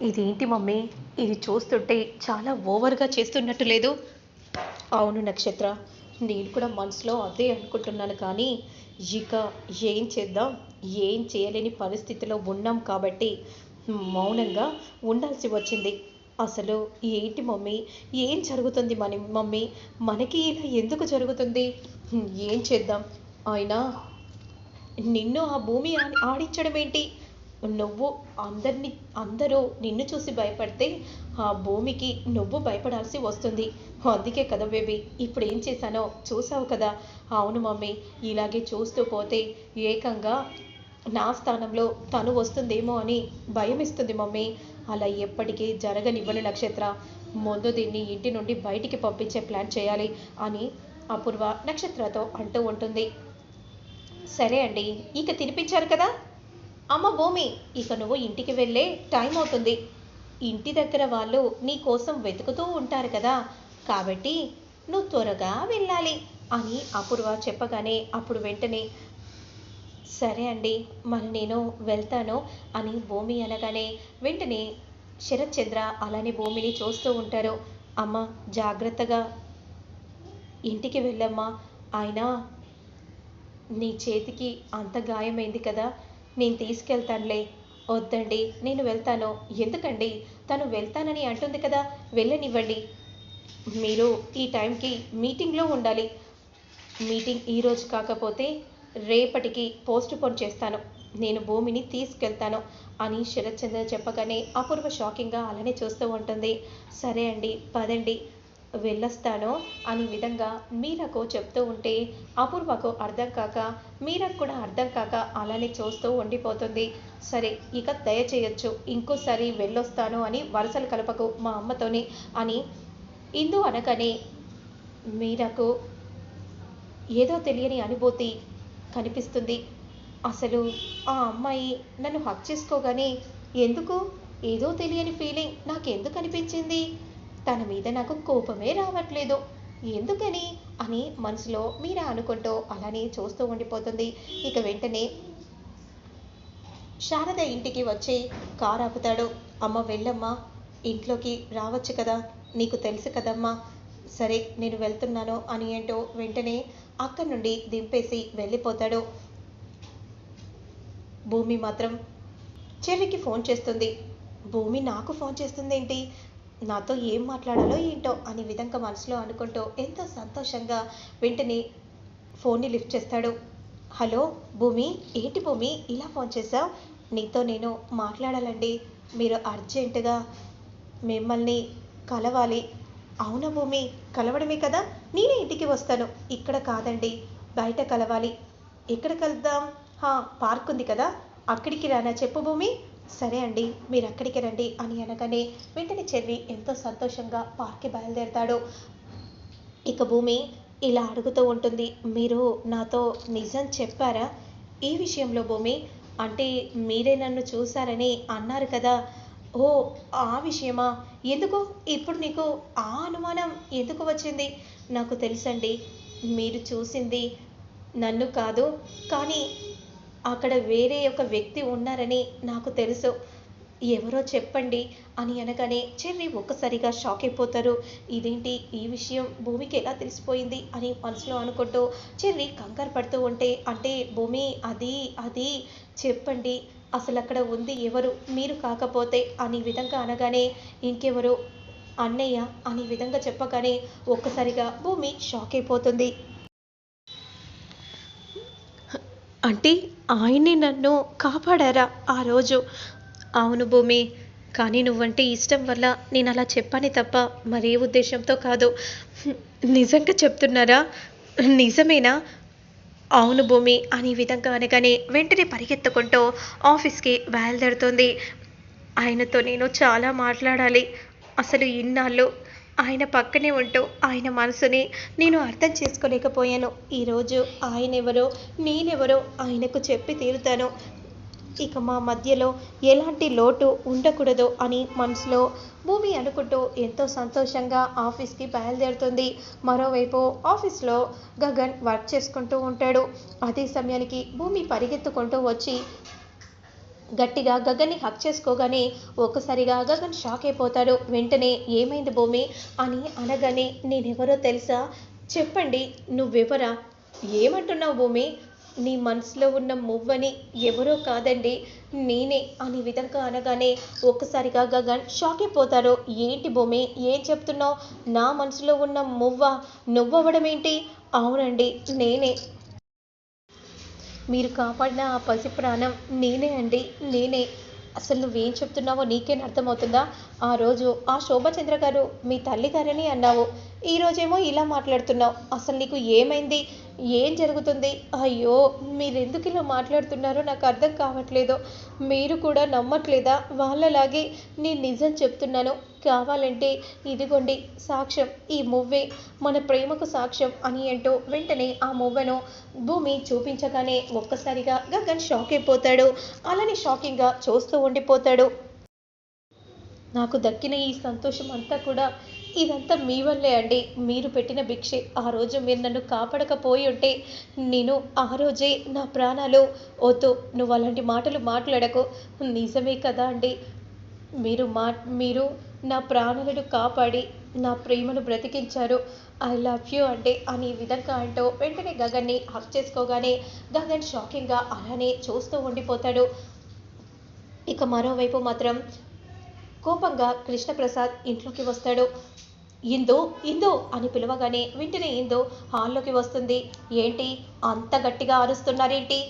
ఇదేంటి మమ్మీ? ఇది చూస్తుంటే చాలా ఓవర్గా చేస్తున్నట్టు లేదు. అవును నక్షత్ర నేను కూడా మనసులో అదే అనుకుంటున్నాను కానీ ఇక ఏం చేద్దాం? ఏం చేయలేని పరిస్థితిలో ఉన్నాం కాబట్టి మౌనంగా ఉండాల్సి వచ్చింది. అసలు ఏంటి మమ్మీ? ఏం జరుగుతుంది మన మమ్మీ? మనకి ఇలా ఎందుకు జరుగుతుంది? ఏం చేద్దాం? అయినా నిన్ను ఆ భూమి ఆడించడం ఏంటి నువ్వు అందరిని అందరూ నిన్ను చూసి భయపడితే ఆ భూమికి నువ్వు భయపడాల్సి వస్తుంది. అందుకే కదా బేబీ ఇప్పుడు ఏం చేశానో చూసావు కదా? అవును మమ్మీ ఇలాగే చూస్తూ పోతే ఏకంగా నా స్థానంలో తను వస్తుందేమో అని భయం ఇస్తుంది మమ్మీ. అలా ఎప్పటికీ జరగనివ్వను నక్షత్ర. ముందు దీన్ని ఇంటి నుండి బయటికి పంపించే ప్లాన్ చేయాలి అని అపూర్వ నక్షత్రతో అంటూ ఉంటుంది. సరే అండి ఇక తినిపించారు కదా? అమ్మ భూమి ఇక నువ్వు ఇంటికి వెళ్ళే టైం అవుతుంది. ఇంటి దగ్గర వాళ్ళు నీ కోసం వెతుకుతూ ఉంటారు కదా. కాబట్టి నువ్వు త్వరగా వెళ్ళాలి అని అపూర్వ చెప్పగానే అప్పుడు వెంటనే సరే అండి మరి నేను వెళ్తాను అని భూమి అనగానే వెంటనే శరత్చంద్ర అలానే భూమిని చూస్తూ ఉంటారు. అమ్మ జాగ్రత్తగా ఇంటికి వెళ్ళమ్మా. ఆయన నీ చేతికి అంత గాయమైంది కదా. నేను తీసుకెళ్తానులే. వద్దండి నేను వెళ్తాను. ఎందుకండి? తను వెళ్తానని అంటుంది కదా వెళ్ళనివ్వండి. మీరు ఈ టైంకి మీటింగ్లో ఉండాలి. మీటింగ్ ఈరోజు కాకపోతే రేపటికి పోస్ట్ పోన్ చేస్తాను. నేను భూమిని తీసుకెళ్తాను అని శరత్చంద్ర చెప్పగానే అపూర్వ షాకింగ్గా అలానే చూస్తూ ఉంటుంది. సరే అండి పదండి. వెళ్ళొస్తాను అనే విధంగా మీరకు చెప్తూ ఉంటే అపూర్వకు అర్థం కాక మీరకు కూడా అర్థం కాక అలానే చూస్తూ ఉండిపోతుంది. సరే ఇక దయచేయచ్చు ఇంకోసారి వెళ్ళొస్తాను అని వరుసలు కలపకు మా అమ్మతోని అని ఇందు అనగానే మీరకు ఏదో తెలియని అనుభూతి కనిపిస్తుంది. అసలు ఆ అమ్మాయి నన్ను హక్ చేసుకోగానే ఎందుకు? ఏదో తెలియని ఫీలింగ్ నాకు ఎందుకు అనిపించింది? తన మీద నాకు కోపమే రావట్లేదు. ఎందుకని? అని మనసులో మీరా అనుకుంటూ అలానే చూస్తూ ఉండిపోతుంది. ఇక వెంటనే శారద ఇంటికి వచ్చి కారు ఆపుతాడు. అమ్మ వెళ్ళమ్మా ఇంట్లోకి రావచ్చు కదా? నీకు తెలుసు కదమ్మా. సరే నేను వెళ్తున్నాను అని ఏంటో వెంటనే అక్కడి నుండి దింపేసి వెళ్ళిపోతాడు. భూమి మాత్రం చెల్లికి ఫోన్ చేస్తుంది. భూమి నాకు ఫోన్ చేస్తుంది ఏంటి నాతో ఏం మాట్లాడాలో ఏంటో అనే విధంగా మనసులో అనుకుంటూ ఎంతో సంతోషంగా వెంటనే ఫోన్ని లిఫ్ట్ చేస్తాడు. హలో భూమి ఏంటి భూమి? ఇలా ఫోన్ చేసావు నీతో నేను మాట్లాడాలండి. మీరు అర్జెంటుగా మిమ్మల్ని కలవాలి. అవునా భూమి కలవడమే కదా? నేనే ఇంటికి వస్తాను. ఇక్కడ కాదండి బయట కలవాలి. ఎక్కడ కలుద్దాం? హా పార్క్ ఉంది కదా. అక్కడికి రానా చెప్పు భూమి. సరే అండి మీరు అక్కడికి రండి అని అనగానే వెంటనే చెర్రి ఎంతో సంతోషంగా పార్క్కి బయలుదేరతాడు. ఇక భూమి ఇలా అడుగుతూ ఉంటుంది మీరు నాతో నిజం చెప్పారా? ఈ విషయంలో భూమి అంటే మీరే నన్ను చూశారని అన్నారు కదా. ఓ ఆ విషయమా? ఎందుకు? ఇప్పుడు నీకు ఆ అనుమానం ఎందుకు వచ్చింది? నాకు తెలుసండి మీరు చూసింది నన్ను కాదు కానీ అక్కడ వేరే ఒక వ్యక్తి ఉన్నారని నాకు తెలుసు. ఎవరో చెప్పండి అని అనగానే చెర్రి ఒక్కసారిగా షాక్ అయిపోతారు. ఇదేంటి? ఈ విషయం భూమికి ఎలా తెలిసిపోయింది? అని మనసులో అనుకుంటూ చెర్రి కంగారు పడుతూ ఉంటే అంటే భూమి అది అది చెప్పండి. అసలు అక్కడ ఉంది ఎవరు? మీరు కాకపోతే అని విధంగా అనగానే ఇంకెవరు? అన్నయ్య అనే విధంగా చెప్పగానే ఒక్కసారిగా భూమి షాక్ అయిపోతుంది. అంటే ఆయనే నన్ను కాపాడారా ఆ రోజు? అవును భూమి కానీ నువ్వంటే ఇష్టం వల్ల నేను అలా చెప్పాను తప్ప మరే ఉద్దేశంతో కాదు. నిజంగా చెప్తున్నారా? నిజమేనా? అవును భూమి అని విధంగా అనగానే వెంటనే పరిగెత్తుకుంటూ ఆఫీస్కి బయలుదేరుతుంది ఆయనతో నేను చాలా మాట్లాడాలి. అసలు ఇన్నాళ్ళు ఆయన పక్కనే ఉంటూ ఆయన మనసుని నేను అర్థం చేసుకోలేకపోయాను. ఈరోజు ఆయన ఎవరో నేనెవరో ఆయనకు చెప్పి తీరుతాను. ఇక మా మధ్యలో ఎలాంటి లోటు ఉండకూడదు అని మనసులో భూమి అనుకుంటూ ఎంతో సంతోషంగా ఆఫీస్కి బయలుదేరుతుంది. మరోవైపు ఆఫీస్లో గగన్ వర్క్ చేసుకుంటూ ఉంటాడు. అదే సమయానికి భూమి పరిగెత్తుకుంటూ వచ్చి గట్టిగా గగన్ని హక్ చేసుకోగానే ఒక్కసారిగా గగన్ షాక్ అయిపోతాడు. వెంటనే ఏమైంది భూమి? అని అనగానే నేనెవరో తెలుసా? చెప్పండి నువ్వెవరా? ఏమంటున్నావు భూమి? నీ మనసులో ఉన్న మువ్వని ఎవరో కాదండి నేనే అనే విధంగా అనగానే ఒక్కసారిగా గగన్ షాక్ అయిపోతారు ఏంటి భూమి? ఏం చెప్తున్నావు? నా మనసులో ఉన్న మువ్వ నువ్వవ్వడం ఏంటి అవునండి నేనే. మీరు కాపాడిన ఆ పసి ప్రాణం నేనే అండి నేనే. అసలు నువ్వేం చెప్తున్నావో నీకేం అర్థమవుతుందా? ఆ రోజు ఆ శోభచంద్ర గారు మీ తల్లిగారని అన్నావు. ఈ రోజేమో ఇలా మాట్లాడుతున్నావు. అసలు నీకు ఏమైంది? ఏం జరుగుతుంది? అయ్యో మీరెందుకు ఇలా మాట్లాడుతున్నారో నాకు అర్థం కావట్లేదు. మీరు కూడా నమ్మట్లేదా? వాళ్ళలాగే నేను నిజం చెప్తున్నాను. కావాలంటే ఇదిగోండి సాక్ష్యం. ఈ మువ్వే మన ప్రేమకు సాక్ష్యం అని అంటూ వెంటనే ఆ మువ్వను భూమి చూపించగానే ఒక్కసారిగా గగన్ షాక్ అయిపోతాడు. అలానే షాకింగ్గా చూస్తూ ఉండిపోతాడు. నాకు దక్కిన ఈ సంతోషం అంతా కూడా ఇదంతా మీ వల్లే అండి. మీరు పెట్టిన భిక్షే ఆ రోజు మీరు నన్ను కాపాడకపోయి ఉంటే నేను ఆ రోజే నా ప్రాణాలు. వద్దు నువ్వు అలాంటి మాటలు మాట్లాడకు. నిజమే కదా అండి. మీరు మా మీరు నా ప్రాణాలను కాపాడి నా ప్రేమను బ్రతికించారు. ఐ లవ్ యూ అంటే అని ఈ విధంగా అంటూ వెంటనే గగన్ని హక్ చేసుకోగానే గగన్ షాకింగ్గా అలానే చూస్తూ ఉండిపోతాడు. ఇక మరోవైపు మాత్రం కోపంగా కృష్ణప్రసాద్ ఇంట్లోకి వస్తాడు. ఇందు ఇందు అని పిలవగానే వెంటనే ఇందు హాల్లోకి వస్తుంది. ఏంటి? అంత గట్టిగా అరుస్తున్నారేంటి?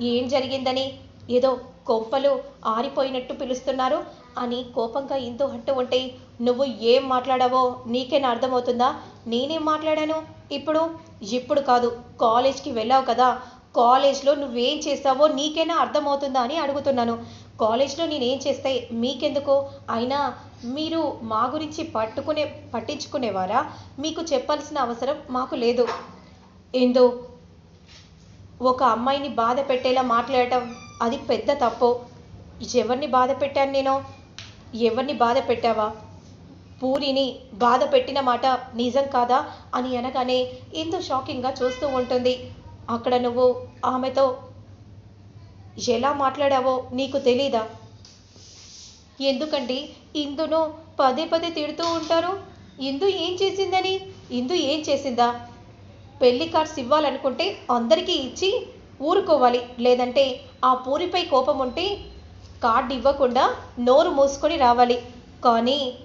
ఏం జరిగిందని? ఏదో కొంపలు ఆరిపోయినట్టు పిలుస్తున్నారు అని కోపంగా ఇందు అంటూ ఉంటే నువ్వు ఏం మాట్లాడావో నీకేనా అర్థమవుతుందా? నేనేం మాట్లాడాను? ఇప్పుడు? ఇప్పుడు కాదు. కాలేజ్కి వెళ్ళావు కదా. కాలేజ్లో నువ్వేం చేస్తావో నీకైనా అర్థమవుతుందా? అని అడుగుతున్నాను. కాలేజ్లో నేనేం చేస్తే మీకెందుకు? అయినా మీరు మా గురించి పట్టుకునే పట్టించుకునేవారా? మీకు చెప్పాల్సిన అవసరం మాకు లేదు. ఏందో? ఒక అమ్మాయిని బాధ పెట్టేలా మాట్లాడటం అది పెద్ద తప్పు? ఎవరిని బాధ పెట్టాను నేను? ఎవరిని బాధ పెట్టావా? పూరిని బాధ పెట్టిన మాట నిజం కాదా? అని అనగానే ఎంతో షాకింగ్గా చూస్తూ ఉంటుంది. అక్కడ నువ్వు ఆమెతో ఎలా మాట్లాడావో నీకు తెలీదా? ఎందుకండి ఇందును పదే పదే తిడుతూ ఉంటారు? ఇందు ఏం చేసిందని? ఇందు ఏం చేసిందా? పెళ్ళి కార్డ్స్ ఇవ్వాలనుకుంటే అందరికీ ఇచ్చి ఊరుకోవాలి. లేదంటే ఆ పూరిపై కోపం ఉంటే కార్డు ఇవ్వకుండా నోరు మూసుకొని రావాలి. కానీ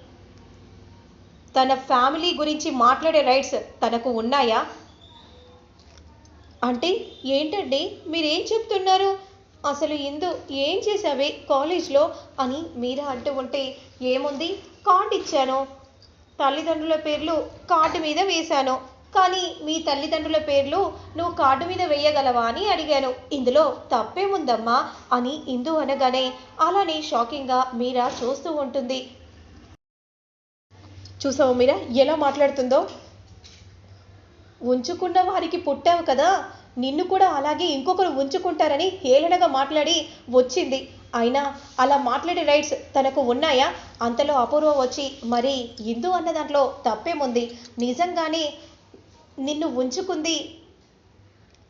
తన ఫ్యామిలీ గురించి మాట్లాడే రైట్స్ తనకు ఉన్నాయా? అంటే ఏంటండి? మీరేం చెప్తున్నారు? అసలు ఇందు ఏం చేసావే కాలేజ్లో అని మీరా అంటూ ఉంటే ఏముంది? కార్డు ఇచ్చాను తల్లిదండ్రుల పేర్లు కార్డు మీద వేశాను. కానీ మీ తల్లిదండ్రుల పేర్లు నువ్వు కార్డు మీద వేయగలవా అని అడిగాను. ఇందులో తప్పేముందమ్మా అని ఇందు అనగానే అలానే షాకింగ్గా మీరా చూస్తూ ఉంటుంది. చూసావు మీరా? ఎలా మాట్లాడుతుందో? ఉంచుకున్న వారికి పుట్టావు కదా. నిన్ను కూడా అలాగే ఇంకొకరు ఉంచుకుంటారని హేళనగా మాట్లాడి వచ్చింది. అయినా అలా మాట్లాడే రైట్స్ తనకు ఉన్నాయా? అంతలో అపూర్వ వచ్చి మరి ఇందు అన్న దాంట్లో తప్పేముంది? నిజంగానే నిన్ను ఉంచుకుంది?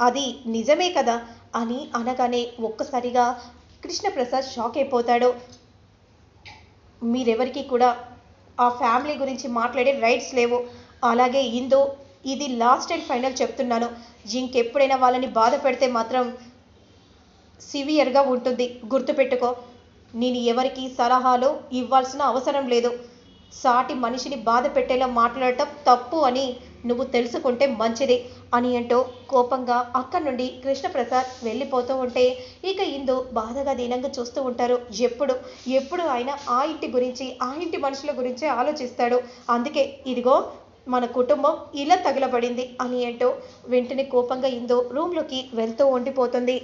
అది నిజమే కదా? అని అనగానే ఒక్కసారిగా కృష్ణప్రసాద్ షాక్ అయిపోతాడు. మీరెవరికి కూడా ఆ ఫ్యామిలీ గురించి మాట్లాడే రైట్స్ లేవు. అలాగే ఇందు ఇది లాస్ట్ అండ్ ఫైనల్ చెప్తున్నాను. ఇంకెప్పుడైనా వాళ్ళని బాధ పెడితే మాత్రం సివియర్గా ఉంటుంది. గుర్తుపెట్టుకో నేను ఎవరికి సలహాలు ఇవ్వాల్సిన అవసరం లేదు. సాటి మనిషిని బాధ పెట్టేలా మాట్లాడటం తప్పు అని నువ్వు తెలుసుకుంటే మంచిది అని అంటూ కోపంగా అక్కడి నుండి కృష్ణప్రసాద్ వెళ్ళిపోతూ ఉంటే ఇక ఇందు బాధగా దీనంగా చూస్తూ ఉంటారు. ఎప్పుడు ఎప్పుడు ఆయన ఆ ఇంటి గురించి ఆ ఇంటి మనుషుల గురించే ఆలోచిస్తాడు. అందుకే ఇదిగో మన కుటుంబం ఇలా తగలబడింది అని ఏంటో వెంటనే కోపంగా ఇందో రూమ్లోకి వెళ్తూ ఉండిపోతుంది.